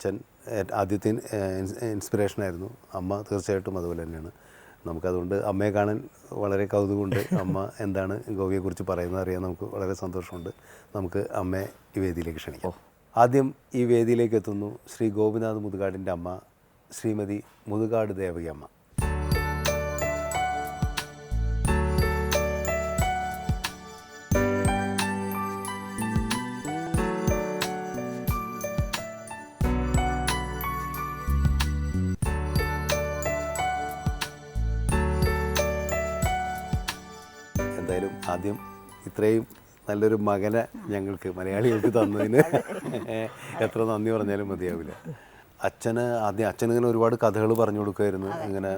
അച്ഛൻ ആദ്യത്തെ ഇൻസ്പിറേഷൻ ആയിരുന്നു. അമ്മ തീർച്ചയായിട്ടും അതുപോലെ തന്നെയാണ്. നമുക്കതുകൊണ്ട് അമ്മയെ കാണാൻ വളരെ കൗതുകമുണ്ട്. അമ്മ എന്താണ് ഗോപിയെക്കുറിച്ച് പറയുന്നത് അറിയാൻ നമുക്ക് വളരെ സന്തോഷമുണ്ട്. നമുക്ക് അമ്മയെ ഈ വേദിയിലേക്ക് ക്ഷണിക്കാം. ആദ്യം ഈ വേദിയിലേക്ക് എത്തുന്നു ശ്രീ ഗോപിനാഥ് മുതുകാടിന്റെ അമ്മ ശ്രീമതി മുതുകാട് ദേവകി അമ്മ. ആദ്യം ഇത്രയും നല്ലൊരു മകനെ ഞങ്ങൾക്ക് മലയാളികൾക്ക് തന്നതിന് എത്ര നന്ദി പറഞ്ഞാലും മതിയാവില്ല. അച്ഛന് ആദ്യം അച്ഛൻ ഇങ്ങനെ ഒരുപാട് കഥകൾ പറഞ്ഞു കൊടുക്കുമായിരുന്നു ഇങ്ങനെ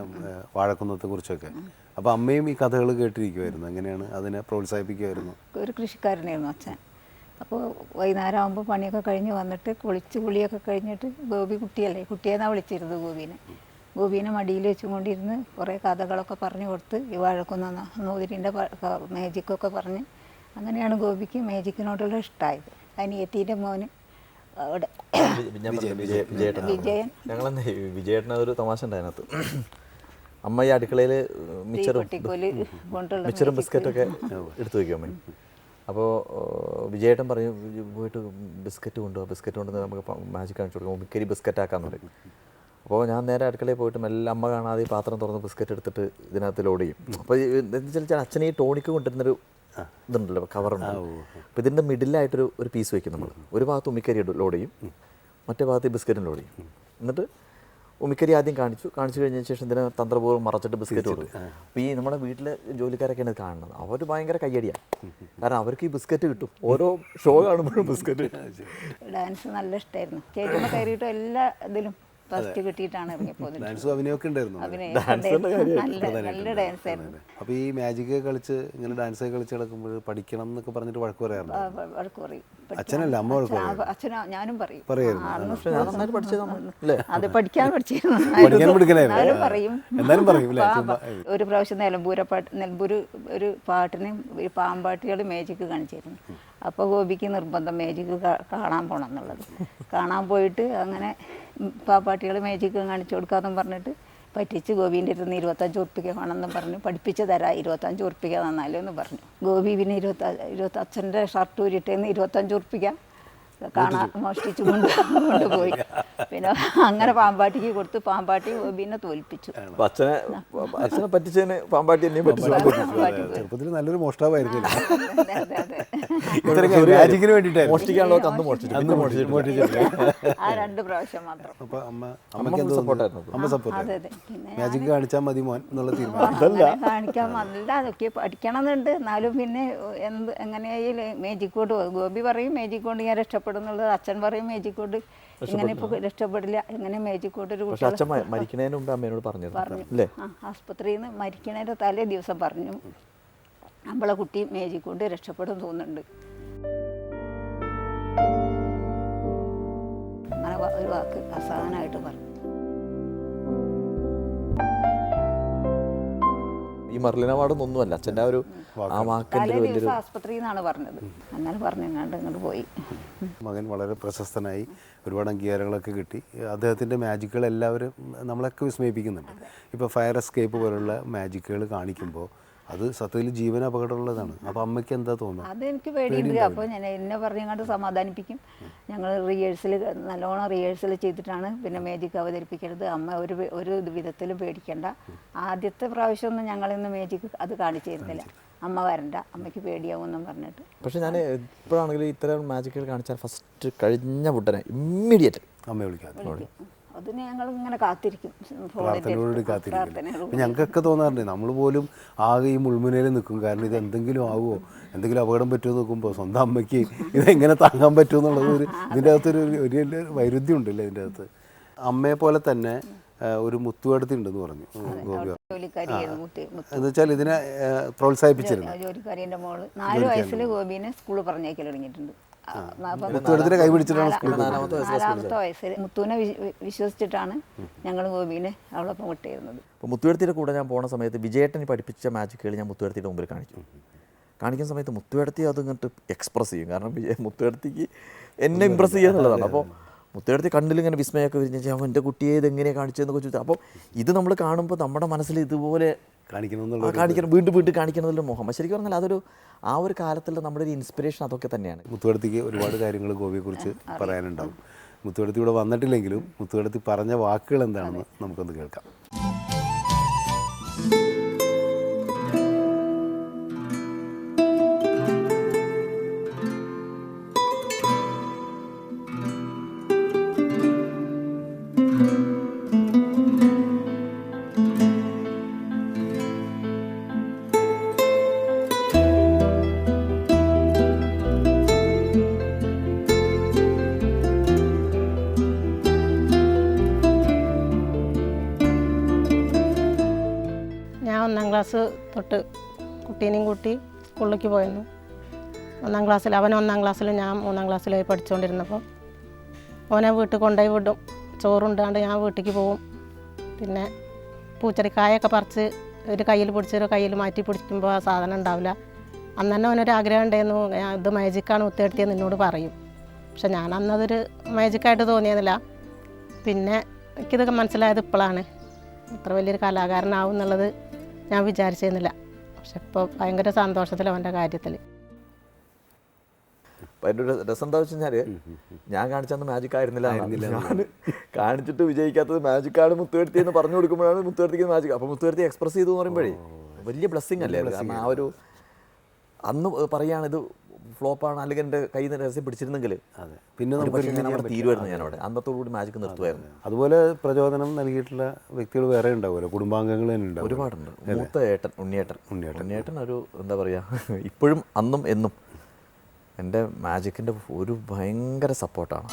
വാഴക്കുന്നത്തെക്കുറിച്ചൊക്കെ വാഴക്കുന്നത്തെ കുറിച്ചൊക്കെ. അപ്പോൾ അമ്മയും ഈ കഥകൾ കേട്ടിരിക്കുമായിരുന്നു എങ്ങനെയാണ് അതിനെ പ്രോത്സാഹിപ്പിക്കുമായിരുന്നു? ഒരു കൃഷിക്കാരനായിരുന്നു അച്ഛൻ. അപ്പോൾ വൈകുന്നേരം ആകുമ്പോൾ പണിയൊക്കെ കഴിഞ്ഞ് വന്നിട്ട് കുളിച്ച് കുളിയൊക്കെ കഴിഞ്ഞിട്ട് ഗോപി കുട്ടിയല്ലേ കുട്ടിയെന്നാണ് വിളിച്ചിരുന്നത് ഗോപീനെ. ഗോപീനെ മടിയിൽ വെച്ചുകൊണ്ടിരുന്ന് കുറേ കഥകളൊക്കെ പറഞ്ഞു കൊടുത്ത് ഈ വഴക്കുന്ന നൂതിരിന്റെ മേജിക്കൊക്കെ പറഞ്ഞ് അങ്ങനെയാണ് ഗോപിക്ക് മേജിക്കിനോടുള്ള ഇഷ്ടമായത് അനിയത്തിന്റെ മോന് അവിടെ വിജയൻ. ഞങ്ങളെന്താ വിജയേട്ടന ഒരു തമാശ ഉണ്ടായിരുന്നു അമ്മ ഈ അടുക്കളയിൽ മിച്ചറും മിച്ചറും ബിസ്ക്കറ്റൊക്കെ എടുത്തു വയ്ക്കും അമ്മ. അപ്പോൾ വിജയേട്ടൻ പറയും പോയിട്ട് ബിസ്ക്കറ്റ് കൊണ്ടുപോകാം ബിസ്ക്കറ്റ് കൊണ്ടുവന്ന് നമുക്ക് മാജിക് കാണിച്ചു കൊടുക്കാം. മിക്കരി ബിസ്ക്കറ്റ് ആക്കാന്ന് പറയും. അപ്പോൾ ഞാൻ നേരെ അടുക്കളയിൽ പോയിട്ട് മെല്ലെ അമ്മ കാണാതെ ഈ പാത്രം തുറന്ന് ബിസ്ക്കറ്റ് എടുത്തിട്ട് ഇതിനകത്ത് ലോഡ് ചെയ്യും. അപ്പോൾ എന്താ വെച്ചാൽ അച്ഛനെ ഈ ടോണിക്ക് കൊണ്ടിരുന്നൊരു ഇതുണ്ടല്ലോ കവറുണ്ട് അപ്പോൾ ഇതിന്റെ മിഡിലായിട്ടൊരു ഒരു പീസ് വെക്കും നമ്മൾ. ഒരു ഭാഗത്ത് ഉമ്മിക്കരി ലോഡ് ചെയ്യും. മറ്റേ ഭാഗത്ത് ബിസ്ക്കറ്റും ലോഡ് ചെയ്യും. എന്നിട്ട് ഉമ്മിക്കരി ആദ്യം കാണിച്ചു. കാണിച്ചു കഴിഞ്ഞ ശേഷം ഇതിനെ തന്ത്രപൂർവം മറച്ചിട്ട് ബിസ്ക്കറ്റ് കൊടുക്കും അപ്പോൾ ഈ നമ്മുടെ വീട്ടിലെ ജോലിക്കാരൊക്കെയാണ് ഇത് കാണുന്നത്. അവർ ഭയങ്കര കയ്യടിയാണ് കാരണം അവർക്ക് ഈ ബിസ്ക്കറ്റ് കിട്ടും. ഓരോ ഷോ കാണുമ്പോഴും ബിസ്ക്കറ്റ്. ഡാൻസ് നല്ല ഇഷ്ടമായിരുന്നു സ്റ്റേജിൽ കയറിയിട്ട് എല്ലാ ഇതിലും ഫസ്റ്റ് കിട്ടിയിട്ടാണ് ഇറങ്ങിയപ്പോൾ ഡാൻസും അഭിനയമൊക്കെ ഉണ്ടായിരുന്നു. നല്ല നല്ല ഡാൻസ് ആയിരുന്നു. അപ്പോൾ ഈ മാജിക് കളിച്ച് ഇങ്ങനെ ഡാൻസ് കളിച്ച് നടക്കുമ്പോൾ പഠിക്കണം എന്നൊക്കെ പറഞ്ഞിട്ട് വഴക്ക് പറയാറുണ്ട്? വഴക്ക് പറയും. അച്ഛനല്ല അമ്മ വഴക്ക് അച്ഛനാ ഞാനും പറയും. പറയായിരുന്നു. അന്ന് ഞാൻ നന്നായിട്ട് പഠിച്ചതാണ് അല്ലേ? അത് പഠിക്കാൻ പഠിച്ചിരുന്നു പറയും. എന്നാലും പറയും. ഒരു പ്രാവശ്യം നിലമ്പൂര പാട്ട് നിലമ്പൂര് ഒരു പാട്ടിനെ ഒരു പാമ്പാട്ടികൾ മേജിക്ക് കാണിച്ചിരുന്നു. അപ്പോൾ ഗോപിക്ക് നിർബന്ധം മേജിക്ക് കാണാൻ പോകണം എന്നുള്ളത്. കാണാൻ പോയിട്ട് അങ്ങനെ പാമ്പാട്ടികൾ മേജിക്ക് കാണിച്ചു കൊടുക്കാമെന്നും പറഞ്ഞിട്ട് പറ്റിച്ച് ഗോപീന്റെ അടുത്ത് നിന്ന് ഇരുപത്തഞ്ച് ഉറുപ്പിക വേണമെന്നും പറഞ്ഞു. പഠിപ്പിച്ച് തരാം ഇരുപത്തഞ്ച് ഉറുപ്പിക തന്നാലോ എന്ന് പറഞ്ഞു. ഗോപി പിന്നെ ഇരുപത്ത ഇരുപത്തി അച്ഛന്റെ ഷർട്ട് ഊരിട്ടേന്ന് ഇരുപത്തഞ്ച് ഉറുപ്പിക കാണാൻ മോഷ്ടിച്ചു കൊണ്ട് കൊണ്ടുപോയി. പിന്നെ അങ്ങനെ പാമ്പാട്ടിക്ക് കൊടുത്ത് പാമ്പാട്ടി ഗോപീനെ തോൽപ്പിച്ചു. അച്ഛനെ അച്ഛനെ പറ്റിച്ചതിന് പാമ്പാട്ടി എന്നെ പറ്റിച്ചു. ചെറുപ്പത്തിൽ നല്ലൊരു മോഷ്ടാവായിരുന്നു അതെ അതെ. മാജിക്കിന് മോഷ്ടിക്കാനുള്ള അന്ന് അപ്പൊ അമ്മ അമ്മയ്ക്ക് എന്ത് support അമ്മ സപ്പോർട്ട് അതെ അതെ. മാജിക് കാണിച്ചാൽ മതി മോൻ എന്നുള്ള തീരുമാനം. കാണിക്കാൻ നല്ല അതൊക്കെ പഠിക്കണമെന്നുണ്ട്. എന്നാലും പിന്നെ എന്ത് എങ്ങനെയായാലും മേജിക് കൊണ്ട് ഗോപി പറയും മേജിക് കൊണ്ട് ഞാൻ രക്ഷപ്പെടുന്നുള്ളത് അച്ഛൻ പറയും മേജിക് കൊണ്ട്. ഇങ്ങനെ ഇപ്പൊ രക്ഷപ്പെടില്ല? ഇങ്ങനെ മേജിക് കൊണ്ട് ഒരു അച്ഛൻ മുമ്പ് പറഞ്ഞിരുന്നു. പറഞ്ഞു. അല്ലേ? മരിക്കണേന്റെ ആസ്പത്രിയിൽ നിന്ന് മരിക്കണേന്റെ തലേ ദിവസം പറഞ്ഞു. നമ്മളെ കുട്ടി മേജിക് കൊണ്ട് രക്ഷപ്പെടും തോന്നുന്നുണ്ട്. ഒരു വാക്ക് അസഹനായിട്ട് പറഞ്ഞു ഈ മർലിന വാർഡൊന്നും ഒന്നുമല്ല. അച്ഛന്റെ ആ ഒരു ആ വാക്കിന്റെ ഒരു വലിയൊരു ആസ്പത്രിയിൽ നിന്നാണ് പറഞ്ഞത്. അങ്ങനെ പറഞ്ഞങ്ങാണ്ട് ഇങ്ങോട്ട് പോയി. മകൻ വളരെ പ്രശസ്തനായി ഒരുപാട് അംഗീകാരങ്ങളൊക്കെ കിട്ടി. അദ്ദേഹത്തിന്റെ മാജിക്കുകൾ എല്ലാവരും നമ്മളൊക്കെ വിസ്മയിപ്പിക്കുന്നുണ്ട്. ഇപ്പോൾ ഫയർ എസ്കേപ്പ് പോലുള്ള മാജിക്കുകൾ കാണിക്കുമ്പോൾ അത് സത്യത്തിൽ ജീവൻ അപകടമുള്ളതാണ്. അപ്പോൾ അമ്മയ്ക്ക് എന്താ തോന്നുന്നത്? അതെനിക്ക് പേടിയുണ്ട്. അപ്പോൾ ഞാൻ എന്നെ പറഞ്ഞങ്ങാണ്ട് സമാധാനിപ്പിക്കും. ഞങ്ങൾ റിഹേഴ്സൽ നല്ലോണം റിഹേഴ്സൽ ചെയ്തിട്ടാണ് പിന്നെ മേജിക് അവതരിപ്പിക്കരുത് അമ്മ ഒരു ഒരു വിധത്തിലും പേടിക്കണ്ട. ആദ്യത്തെ പ്രാവശ്യമൊന്നും ഞങ്ങളിന്ന് മേജിക് അത് കാണിച്ചു തരുന്നില്ല അമ്മ വരണ്ട. അമ്മയ്ക്ക് പേടിയാവുമെന്നും പറഞ്ഞിട്ട്. പക്ഷെ ഞാൻ ഇപ്പോഴാണെങ്കിലും ഇത്തരം മാജിക്കുകൾ കാണിച്ചാൽ ഫസ്റ്റ് കഴിഞ്ഞ ഉടനെ ഇമ്മീഡിയറ്റ് അമ്മയെ വിളിക്കാതെ അതിന് ഞങ്ങൾ ഇങ്ങനെ കാത്തിരിക്കും. പ്രാർത്ഥനയോട് ഞങ്ങൾക്കൊക്കെ തോന്നാറുണ്ട്. നമ്മൾ പോലും ആകെ ഈ മുൾമുനയിൽ നിൽക്കും. കാരണം ഇത് എന്തെങ്കിലും ആവുമോ എന്തെങ്കിലും അപകടം പറ്റുമോ നോക്കുമ്പോൾ സ്വന്തം അമ്മയ്ക്ക് ഇതെങ്ങനെ താങ്ങാൻ പറ്റുമോ എന്നുള്ളത് ഒരു ഇതിന്റെ അകത്തൊരു ഒരു വൈരുദ്ധ്യം ഉണ്ടല്ലേ ഇതിന്റെ അകത്ത്? അമ്മയെ പോലെ തന്നെ ഒരു മുത്തുവടത്തി ഉണ്ടെന്ന് പറഞ്ഞു. ഗോപി എന്ന് വെച്ചാൽ ഇതിനെ പ്രോത്സാഹിപ്പിച്ചിരുന്നു. ജോലിക്കാരിന്റെ മോൾ. നാല് വയസ്സിൽ ഗോപിനെ സ്കൂളിൽ പറഞ്ഞേക്കൽ തുടങ്ങിയിട്ടുണ്ട്. നാലാമത്തെ വയസ്സിൽ മുത്തുവിനെ വിശ്വസിച്ചിട്ടാണ് ഞങ്ങൾ ഗോപിനെ അവളൊപ്പം വിട്ടിരുന്നത്. അപ്പോൾ മുത്തുവെടുത്തിയുടെ കൂടെ ഞാൻ പോണ സമയത്ത് വിജയേട്ടൻ പഠിപ്പിച്ച മാജിക്കുകൾ ഞാൻ മുത്തുവെടുത്തിയുടെ മുമ്പിൽ കാണിക്കും കാണിക്കുന്ന സമയത്ത് മുത്തുവെടുത്തി അത് ഇങ്ങോട്ട് എക്സ്പ്രസ് ചെയ്യും. കാരണം വിജയ മുത്തുവെടുത്തിക്ക് എന്നെ ഇമ്പ്രസ് ചെയ്യുക എന്നുള്ളതാണ് അപ്പോൾ മുത്തുവേടത്തി കണ്ണിൽ ഇങ്ങനെ വിസ്മയമൊക്കെ വിരിഞ്ഞ് അവന്റെ കുട്ടിയെ ഇത് എങ്ങനെയാണ് കാണിച്ചതെന്നൊക്കെ ചോദിച്ചു അപ്പോൾ ഇത് നമ്മൾ കാണുമ്പോൾ നമ്മുടെ മനസ്സിൽ ഇതുപോലെ കാണിക്കണം കാണിക്കണം വീണ്ടും വീണ്ടും കാണിക്കണതിൽ മോഹം. ശരിക്കും പറഞ്ഞാൽ അതൊരു ആ ഒരു കാലത്തുള്ള നമ്മുടെ ഒരു ഇൻസ്പിറേഷൻ അതൊക്കെ തന്നെയാണ്. മുത്തുവടത്തിക്ക് ഒരുപാട് കാര്യങ്ങൾ ഗോപിയെക്കുറിച്ച് പറയാനുണ്ടാവും. മുത്തുവടത്തി ഇവിടെ വന്നിട്ടില്ലെങ്കിലും മുത്തുവടത്തി പറഞ്ഞ വാക്കുകൾ എന്താണെന്ന് നമുക്കൊന്ന് കേൾക്കാം. ഒന്നാം ക്ലാസ് തൊട്ട് കുട്ടീനെയും കൂട്ടി സ്കൂളിലേക്ക് പോയിരുന്നു. ഒന്നാം ക്ലാസ്സിൽ അവൻ ഒന്നാം ക്ലാസ്സിൽ ഞാൻ മൂന്നാം ക്ലാസ്സിലായി പഠിച്ചുകൊണ്ടിരുന്നപ്പോൾ ഓനെ വീട്ടിൽ കൊണ്ടുപോയി വിടും. ചോറുണ്ടാണ്ട് ഞാൻ വീട്ടിലേക്ക് പോവും. പിന്നെ പൂച്ചെടിക്കായൊക്കെ പറിച്ച് ഒരു കയ്യിൽ പിടിച്ചൊരു കയ്യിൽ മാറ്റി പിടിക്കുമ്പോൾ ആ സാധനം ഉണ്ടാവില്ല. അന്ന് തന്നെ അവനൊരു ആഗ്രഹം ഉണ്ടായിരുന്നു ഇത് മാജിക്കാണ് ഉത്തേർത്തിയെന്ന് നിന്നോട് പറയും. പക്ഷെ ഞാൻ അന്നതൊരു മാജിക്കായിട്ട് തോന്നിയതില്ല. പിന്നെ എനിക്കിതൊക്കെ മനസ്സിലായത് ഇപ്പോഴാണ് ഇത്ര വലിയൊരു കലാകാരനാവും എന്നുള്ളത് ഞാൻ വിചാരിച്ചിരുന്നില്ല. പക്ഷെ ഇപ്പോൾ ഭയങ്കര സന്തോഷത്തിലാണ് അവന്റെ കാര്യത്തിൽ. അതിന്റെ ഒരു രസം എന്താ വെച്ച് കഴിഞ്ഞാൽ ഞാൻ കാണിച്ചത് മാജിക് ആയിരുന്നില്ല. ഞാൻ കാണിച്ചിട്ട് വിജയിക്കാത്തത് മാജിക്കാണ് മുത്തുവരുത്തി എന്ന് പറഞ്ഞു കൊടുക്കുമ്പോഴാണ് മുത്തുവരുത്തിക്ക് മാജിക് അപ്പോൾ മുത്തുവരുത്തി എക്സ്പ്രസ് ചെയ്തു എന്ന് പറയുമ്പോഴേ വലിയ ബ്ലെസ്സിങ് അല്ലേ കാരണം ആ ഒരു അന്ന് പറയുകയാണ് ഇത് ഫ്ലോപ്പാണ് അല്ലെങ്കിൽ എന്റെ കയ്യിൽ നിന്ന് രഹസ്യം പിടിച്ചിരുന്നെങ്കിൽ അതെ. പിന്നെ നമുക്ക് പക്ഷേ ഞാൻ അവിടെ തീരുമായിരുന്നു അന്നത്തോടു കൂടി മാജിക് നിർത്തുമായിരുന്നു. അതുപോലെ പ്രചോദനം നൽകിയിട്ടുള്ള വ്യക്തികൾ വേറെ ഉണ്ടാവുമല്ലോ? കുടുംബാംഗങ്ങൾ തന്നെ ഉണ്ടാവും ഒരുപാടുണ്ട്. മൂത്ത ഏട്ടൻ ഉണ്ണിയേട്ടൻ. ഉണ്ണിയേട്ടൻ. ഒരു എന്താ പറയുക ഇപ്പോഴും അന്നും എന്നും എന്റെ മാജിക്കിന്റെ ഒരു ഭയങ്കര സപ്പോർട്ടാണ്